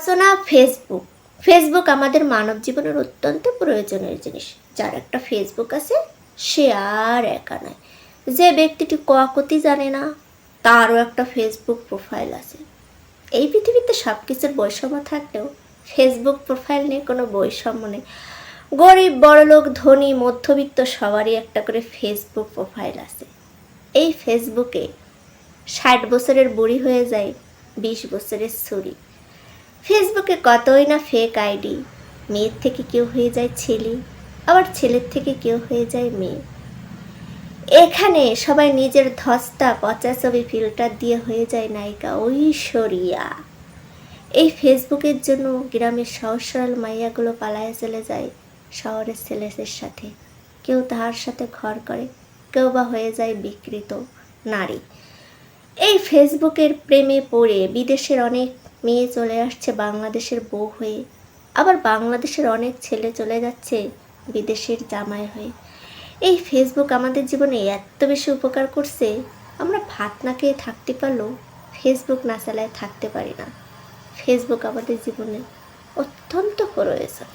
আলোচনা Facebook Facebook আমাদের মানব জীবনের অত্যন্ত প্রয়োজনীয় জিনিস। যার একটা ফেসবুক আছে, সে আর একা নয়। যে ব্যক্তিটি কোয়াকতি জানে না, তারও একটা ফেসবুক প্রোফাইল আছে। এই পৃথিবীতে সব কিছুর বৈষম্য থাকলেও ফেসবুক প্রোফাইল নিয়ে কোনো বৈষম্য নেই। গরিব, বড়লোক, ধনী, মধ্যবিত্ত সবারই একটা করে ফেসবুক প্রোফাইল আছে। এই ফেসবুকে ষাট বছরের বুড়ি হয়ে যায়, বিশ বছরের ছুরি ফেসবুকে কতই না ফেক আইডি মেয়ের থেকে কেউ হয়ে যায় ছেলে, আবার ছেলের থেকে কেউ হয়ে যায় মেয়ে। এখানে সবাই নিজের ধস্তা, পচা ছবি ফিল্টার দিয়ে হয়ে যায় নায়িকা ঐশ্বরিয়া। এই ফেসবুকের জন্য গ্রামের সহজ সরল মাইয়াগুলো পালায় চলে যায় শহরের ছেলেদের সাথে। কেউ তাহার সাথে ঘর করে, কেউ বা হয়ে যায় বিকৃত নারী। এই ফেসবুকের প্রেমে পড়ে বিদেশের অনেক মেয়ে চলে আসছে বাংলাদেশের বউ হয়ে। আবার বাংলাদেশের অনেক ছেলে চলে যাচ্ছে বিদেশের জামাই হয়ে। এই ফেসবুক আমাদের জীবনে এত বেশি উপকার করছে, আমরা ভাত না খেয়ে থাকতে পারলেও ফেসবুক না চালায় থাকতে পারি না। ফেসবুক আমাদের জীবনে অত্যন্ত প্রয়োজন।